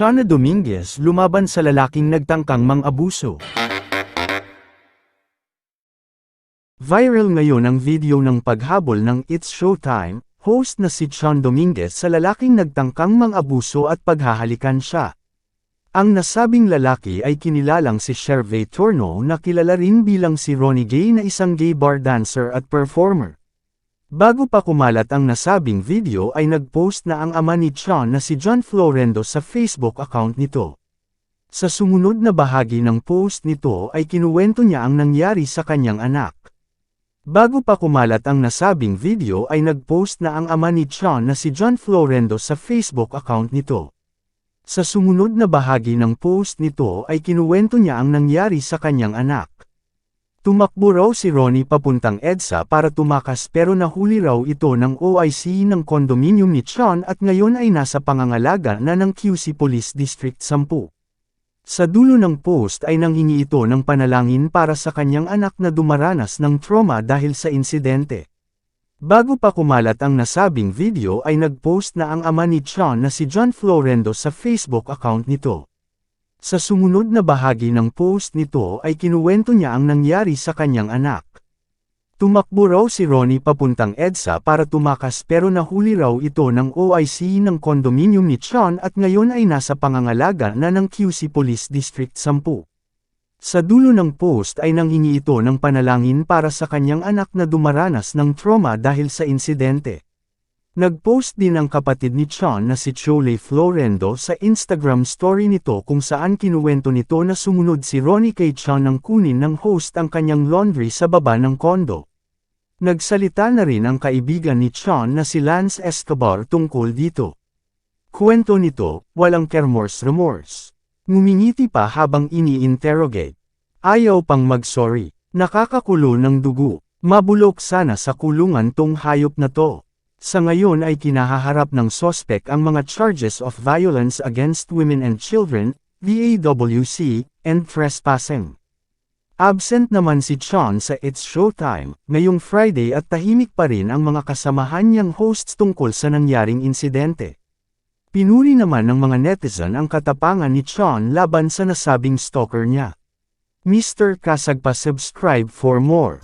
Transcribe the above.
Shana Dominguez lumaban sa lalaking nagtangkang mang-abuso. Viral ngayon ang video ng paghabol ng It's Showtime, host na si Sean Dominguez sa lalaking nagtangkang mang-abuso at paghahalikan siya. Ang nasabing lalaki ay kinilalang si Shervey Torno na kilala rin bilang si Ronnie Gay na isang gay bar dancer at performer. Bago pa kumalat ang nasabing video ay nagpost na ang ama ni Sean na si John Florendo sa Facebook account nito. Sa sumunod na bahagi ng post nito ay kinuwento niya ang nangyari sa kanyang anak. Bago pa kumalat ang nasabing video ay nagpost na ang ama ni Sean na si John Florendo sa Facebook account nito. Sa sumunod na bahagi ng post nito ay kinuwento niya ang nangyari sa kanyang anak. Tumakbo raw si Ronnie papuntang EDSA para tumakas pero nahuli raw ito ng OIC ng kondominium ni Sean at ngayon ay nasa pangangalaga na ng QC Police District 10. Sa dulo ng post ay nanghingi ito ng panalangin para sa kanyang anak na dumaranas ng trauma dahil sa insidente. Bago pa kumalat ang nasabing video ay nagpost na ang ama ni Sean na si John Florendo sa Facebook account nito. Sa sumunod na bahagi ng post nito ay kinuwento niya ang nangyari sa kanyang anak. Tumakbo raw si Ronnie papuntang EDSA para tumakas pero nahuli raw ito ng OIC ng kondominium ni Sean at ngayon ay nasa pangangalaga na ng QC Police District 10. Sa dulo ng post ay nanghingi ito ng panalangin para sa kanyang anak na dumaranas ng trauma dahil sa insidente. Nagpost din ang kapatid ni Sean na si Chole Florendo sa Instagram story nito kung saan kinuwento nito na sumunod si Ronnie kay Sean nang kunin ng host ang kanyang laundry sa baba ng kondo. Nagsalita na rin ang kaibigan ni Sean na si Lance Escobar tungkol dito. Kwento nito, walang kermors-remorse. Ngumingiti pa habang ini-interrogate. Ayaw pang mag-sorry. Nakakakulo ng dugo. Mabulok sana sa kulungan tong hayop na to. Sa ngayon ay kinahaharap ng sospek ang mga charges of violence against women and children, VAWC, and trespassing. Absent naman si Sean sa It's Showtime, ngayong Friday at tahimik pa rin ang mga kasamahan niyang hosts tungkol sa nangyaring insidente. Pinuri naman ng mga netizen ang katapangan ni Sean laban sa nasabing stalker niya. Mr. Kasag pa subscribe for more.